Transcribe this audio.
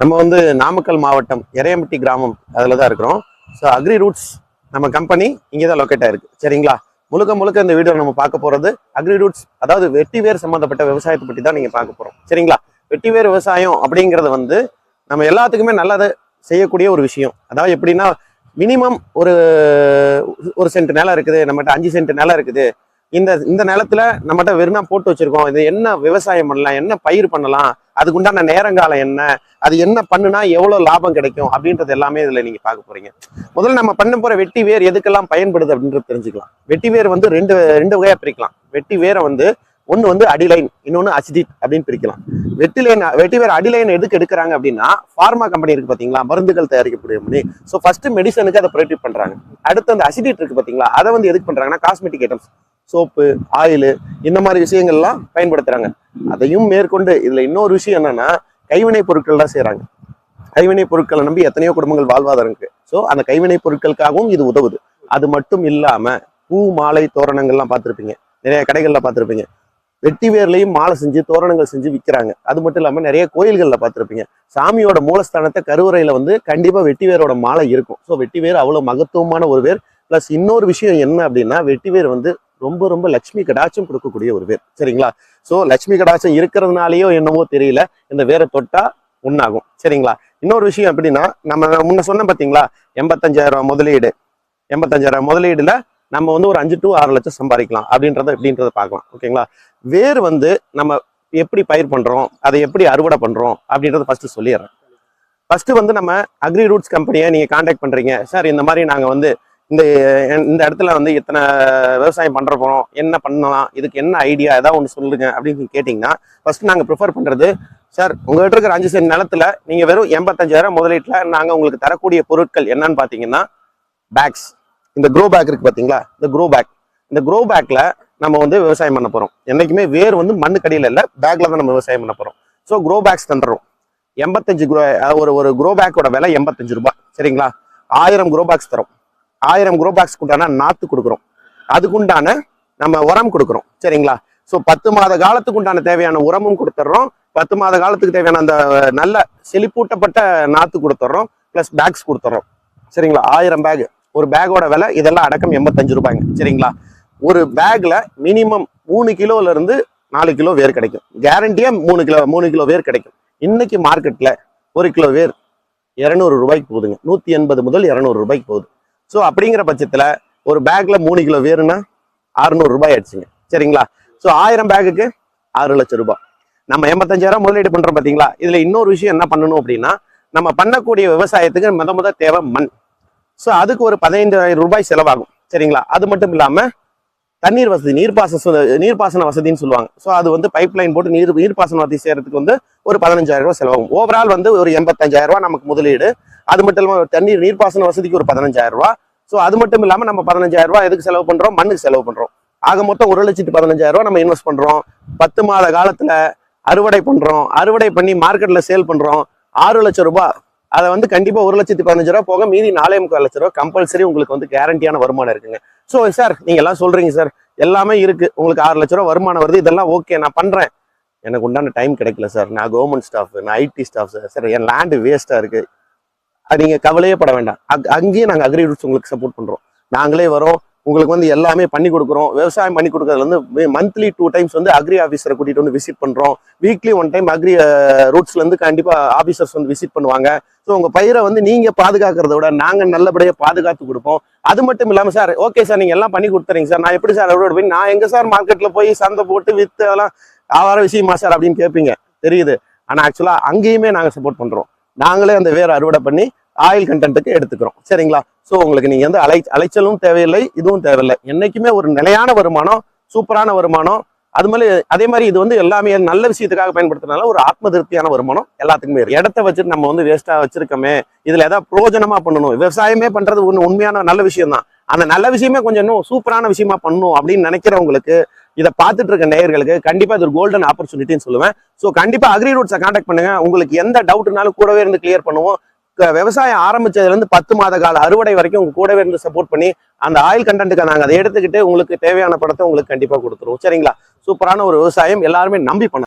நம்ம வந்து நாமக்கல் மாவட்டம் எரையம்பட்டி கிராமம் அதில் தான் இருக்கிறோம். ஸோ அக்ரி ரூட்ஸ் நம்ம கம்பெனி இங்கே தான் லொக்கேட் ஆயிருக்கு. சரிங்களா? முழுக்க முழுக்க இந்த வீடியோ நம்ம பார்க்க போகிறது அக்ரி ரூட்ஸ் அதாவது வெட்டிவேர் சம்மந்தப்பட்ட விவசாயத்தை பற்றி தான் நீங்கள் பார்க்க போகிறோம் சரிங்களா? வெட்டிவேர் விவசாயம் அப்படிங்கிறது வந்து நம்ம எல்லாத்துக்குமே நல்லதை செய்யக்கூடிய ஒரு விஷயம். அதாவது எப்படின்னா மினிமம் ஒரு ஒரு சென்ட் நிலம் இருக்குது நம்மகிட்ட அஞ்சு சென்ட் நிலம் இருக்குது. இந்த இந்த நிலத்துல நம்மகிட்ட வெறுனா போட்டு வச்சிருக்கோம். இது என்ன விவசாயம் பண்ணலாம் என்ன பயிர் பண்ணலாம் அதுக்குண்டான நேரங்காலம் என்ன? அது என்ன பண்ணுனா எவ்வளவு லாபம் கிடைக்கும்? அப்படின்றது எல்லாமே இதுல நீங்க பார்க்க போறீங்க. முதல்ல நம்ம பண்ண போற வெட்டி வேர் எதுக்கெல்லாம் பயன்படுது அப்படின்றது தெரிஞ்சுக்கலாம். வெட்டி வேர் வந்து ரெண்டு ரெண்டு வகையாக பிரிக்கலாம். வெட்டி வேரை வந்து ஒன்னு வந்து அடிலைன் இன்னொன்னு அசிடிட் அப்படின்னு பிரிக்கலாம். வெட்டி லைன் வெட்டி அடிலைன் எதுக்கு எடுக்கிறாங்க அப்படின்னா ஃபார்மா கம்பெனி இருக்கு பாத்தீங்களா? மருந்துகள் தயாரிக்கக்கூடிய கம்பெனி ஸோ ஃபர்ஸ்ட் மெடிசனுக்கு அதை ப்ரொடியூட் பண்றாங்க. அடுத்து அந்த அசிடிட் இருக்கு பாத்தீங்களா? அதை வந்து எதுக்கு பண்றாங்கன்னா காஸ்மெட்டிக் ஐட்டம்ஸ் சோப்பு ஆயிலு இந்த மாதிரி விஷயங்கள்லாம் பயன்படுத்துறாங்க. அதையும் மேற்கொண்டு இதுல இன்னொரு விஷயம் என்னன்னா கைவினை பொருட்கள் தான் செய்யறாங்க கைவினை பொருட்களை நம்பி எத்தனையோ குடும்பங்கள் வாழ்வாதாரம் இருக்கு ஸோ அந்த கைவினை பொருட்களுக்காகவும் இது உதவுது. அது மட்டும் இல்லாம பூ மாலை தோரணங்கள்லாம் பார்த்துருப்பீங்க. நிறைய கடைகள்ல பார்த்துருப்பீங்க. வெட்டி வேர்லையும் மாலை செஞ்சு தோரணங்கள் செஞ்சு விற்கிறாங்க அது மட்டும் இல்லாமல் நிறைய கோயில்களில் பார்த்துருப்பீங்க. சாமியோட மூலஸ்தானத்தை கருவறையில் வந்து கண்டிப்பாக வெட்டி வேரோட மாலை இருக்கும். ஸோ வெட்டி வேர் அவ்வளோ மகத்துவமான ஒரு வேர். ப்ளஸ் இன்னொரு விஷயம் என்ன அப்படின்னா வெட்டி வேர் வந்து ரொம்ப ரொம்ப லட்சுமி கடாட்சம் கொடுக்கக்கூடிய ஒரு வேர். சரிங்களா? ஸோ லட்சுமி கடாட்சம் இருக்கிறதுனாலயோ என்னவோ தெரியல. இந்த வேரை தொட்டா உண்ணாகும் சரிங்களா? இன்னொரு விஷயம் எப்படின்னா நம்ம முன்ன சொன்ன பார்த்தீங்களா எண்பத்தஞ்சாயிரம் முதலீடு. எண்பத்தஞ்சாயிரம் முதலீடுல நம்ம வந்து ஒரு அஞ்சு டு ஆறு லட்சம் சம்பாதிக்கலாம். அப்படின்றத எப்படின்றத பார்க்கலாம். ஓகேங்களா? வேர் வந்து நம்ம எப்படி பயிர் பண்ணுறோம் அதை எப்படி அறுவடை பண்ணுறோம் அப்படின்றத ஃபஸ்ட்டு சொல்லிடுறேன். ஃபஸ்ட்டு வந்து நம்ம அக்ரி ரூட்ஸ் கம்பெனியை நீங்கள் காண்டாக்ட் பண்ணுறீங்க சார் இந்த மாதிரி நாங்கள் வந்து இந்த இந்த இடத்துல வந்து எத்தனை விவசாயம் பண்ணுற போகிறோம் என்ன பண்ணலாம் இதுக்கு என்ன ஐடியா ஏதாவது ஒன்று சொல்லுங்க அப்படின்னு கேட்டிங்கன்னா கேட்டீங்கன்னா நாங்கள் ப்ரிஃபர் பண்ணுறது சார் உங்கள்கிட்ட இருக்கிற அஞ்சு சென்ட் நிலத்துல நீங்கள் வெறும் எண்பத்தஞ்சாயிரம் முதலீட்டில் நாங்கள் உங்களுக்கு தரக்கூடிய பொருட்கள் என்னன்னு பார்த்தீங்கன்னா பேக்ஸ் இந்த க்ரோ பேக் இருக்குது பார்த்தீங்களா இந்த க்ரோ பேக் இந்த க்ரோ பேக்கில் நம்ம வந்து விவசாயம் பண்ண போகிறோம் என்றைக்குமே வேர் வந்து மண்ணுக்கடியில் இல்லை பேக்கில் தான் நம்ம விவசாயம் பண்ண போகிறோம் ஸோ க்ரோ பேக்ஸ் தந்துடுறோம். எண்பத்தஞ்சு க்ரோ ஒரு ஒரு க்ரோ பேக்கோட விலை எண்பத்தஞ்சு ரூபாய். சரிங்களா? ஆயிரம் க்ரோ பேக்ஸ் தரும் ஆயிரம் குரோ பேக்ஸ்க்கு உண்டான நாத்து கொடுக்குறோம். அதுக்குண்டான நம்ம உரம் கொடுக்குறோம். சரிங்களா? ஸோ பத்து மாத காலத்துக்கு உண்டான தேவையான உரமும் கொடுத்துட்றோம். பத்து மாத காலத்துக்கு தேவையான அந்த நல்ல செழிப்பூட்டப்பட்ட நாத்து கொடுத்துட்றோம். ப்ளஸ் பேக்ஸ் கொடுத்துட்றோம். சரிங்களா? ஆயிரம் பேக் ஒரு பேக்கோட விலை இதெல்லாம் அடக்கம் எண்பத்தஞ்சு ரூபாய்ங்க. சரிங்களா? ஒரு பேக்கில் மினிமம் மூணு கிலோலேருந்து நாலு கிலோ வேர் கிடைக்கும். கேரண்டியாக மூணு கிலோ மூணு கிலோ வேர் கிடைக்கும். இன்னைக்கு மார்க்கெட்டில் ஒரு கிலோ வேர் இரநூறு ரூபாய்க்கு போகுதுங்க. நூற்றி எண்பது முதல் இரநூறு ரூபாய்க்கு போகுது. ஸோ அப்படிங்கிற பட்சத்தில் ஒரு பேக்கில் மூணு கிலோ வேறுனா அறுநூறு ரூபாய் ஆயிடுச்சுங்க. சரிங்களா? ஸோ ஆயிரம் பேக்குக்கு ஆறு லட்சம் ரூபாய். நம்ம எண்பத்தஞ்சாயிரம் முதலீடு பண்ணுறோம் பார்த்தீங்களா இதில் இன்னொரு விஷயம் என்ன பண்ணணும் அப்படின்னா நம்ம பண்ணக்கூடிய விவசாயத்துக்கு முத முத தேவை மண். ஸோ அதுக்கு ஒரு பதினைந்தாயிரம் ரூபாய் செலவாகும். சரிங்களா? அது மட்டும் இல்லாமல் தண்ணீர் வசதி நீர்ப்பாச நீர்ப்பாசன வசதின்னு சொல்லுவாங்க. ஸோ அது வந்து பைப் லைன் போட்டு நீர் நீர்ப்பாசன வசதி செய்கிறதுக்கு வந்து ஒரு பதினஞ்சாயிரம் ரூபாய் செலவாகும். ஓவரால் வந்து ஒரு எண்பத்தஞ்சாயிரம் ரூபாய் நமக்கு முதலீடு. அது மட்டும் இல்லாம தண்ணீர் நீர்ப்பாசன வசதிக்கு ஒரு பதினஞ்சாயிரம் ரூபாய். ஸோ அது மட்டும் இல்லாமல் நம்ம பதினஞ்சாயிரம் ரூபாய் எதுக்கு செலவு பண்ணுறோம் மண்ணுக்கு செலவு பண்ணுறோம் ஆக மொத்தம் ஒரு லட்சத்து பதினஞ்சாயிரம் ரூபாய் நம்ம இன்வெஸ்ட் பண்ணுறோம் பத்து மாத காலத்துல அறுவடை பண்றோம். அறுவடை பண்ணி மார்க்கெட்ல சேல் பண்றோம். ஆறு லட்சம் ரூபாய். அதை வந்து கண்டிப்பாக ஒரு லட்சத்தி பதினஞ்சு ரூபா போக மீதி நாலே முக்கால் லட்ச ரூபா கம்பல்சரி உங்களுக்கு வந்து கேரண்டியான வருமானம் இருக்குங்க. ஸோ சார் நீங்க எல்லாம் சொல்றீங்க சார் எல்லாமே இருக்கு. உங்களுக்கு ஆறு லட்ச ரூபா வருமானம் வருது. இதெல்லாம் ஓகே நான் பண்ணுறேன் எனக்கு உண்டான டைம் கிடைக்கல சார் நான் கவர்மெண்ட் ஸ்டாஃப் நான் ஐடி ஸ்டாஃப் சார் சார் என் லேண்டு வேஸ்ட்டாக இருக்குது அது கவலையே பட வேண்டாம். அங்க- அங்கேயும் நாங்கள் அக்ரி ரூட்ஸ் உங்களுக்கு சப்போர்ட் பண்ணுறோம் நாங்களே வரோம். உங்களுக்கு வந்து எல்லாமே பண்ணி கொடுக்குறோம். விவசாயம் பண்ணி கொடுக்கறதுல வந்து மந்த்லி டூ டைம்ஸ் வந்து அக்ரி ஆஃபீஸரை கூட்டிட்டு வந்து விசிட் பண்றோம். வீக்லி ஒன் டைம் அக்ரி ரூட்ஸ்ல இருந்து கண்டிப்பா ஆபீசர்ஸ் வந்து விசிட் பண்ணுவாங்க. ஸோ உங்க பயிரை வந்து நீங்க பாதுகாக்கிறத விட நாங்க நல்லபடியா பாதுகாத்து கொடுப்போம். அது மட்டும் இல்லாம சார் ஓகே சார் நீங்க எல்லாம் பண்ணி கொடுத்துறீங்க சார் நான் எப்படி சார் அவரோட போய் நான் எங்க சார் மார்க்கெட்ல போய் சந்தை போட்டு வித்து அதெல்லாம் ஆவார விஷயமா சார் அப்படின்னு கேட்பீங்க தெரியுது. ஆனா ஆக்சுவலா அங்கேயுமே நாங்க சப்போர்ட் பண்றோம். நாங்களே அந்த வேர் அறுவடை பண்ணி ஆயில் கண்டென்ட்டுக்கு எடுத்துக்கிறோம். சரிங்களா? ஸோ உங்களுக்கு நீங்கள் வந்து அலை அலைச்சலும் தேவையில்லை இதுவும் தேவையில்லை. என்னைக்குமே ஒரு நிலையான வருமானம் சூப்பரான வருமானம் அது மாதிரி அதே மாதிரி இது வந்து எல்லாமே நல்ல விஷயத்துக்காக பயன்படுத்துறதுனால ஒரு ஆத்ம திருப்தியான வருமானம் எல்லாத்துக்குமே இருக்கு. இடத்த வச்சுட்டு நம்ம வந்து வேஸ்டா வச்சிருக்கோமே இதுல ஏதாவது பிரயோஜனமா பண்ணணும். விவசாயமே பண்றது ஒன்று உண்மையான நல்ல விஷயம் தான் அந்த நல்ல விஷயமே கொஞ்சம் இன்னும் சூப்பரான விஷயமா பண்ணணும் அப்படின்னு நினைக்கிறவங்களுக்கு இதை பார்த்துட்டு இருக்க நேயர்களுக்கு கண்டிப்பா இது ஒரு கோல்டன் ஆப்பர்ச்சுனிட்டின்னு சொல்லுவேன். ஸோ கண்டிப்பா அக்ரி ரூட்ஸை காண்டாக்ட் பண்ணுங்க. உங்களுக்கு எந்த டவுட்னாலும் கூடவே இருந்து கிளியர் பண்ணுவோம். விவசாயம் ஆரம்பிச்சதுல இருந்து பத்து மாத கால அறுவடை வரைக்கும் உங்க கூடவே இருந்து சப்போர்ட் பண்ணி அந்த ஆயில் கண்டென்ட்டுக்கு நாங்கள் அதை எடுத்துக்கிட்டு உங்களுக்கு தேவையான படத்தை உங்களுக்கு கண்டிப்பா கொடுத்துருவோம். சரிங்களா? சூப்பரான ஒரு விவசாயம் எல்லாருமே நம்பி பண்ண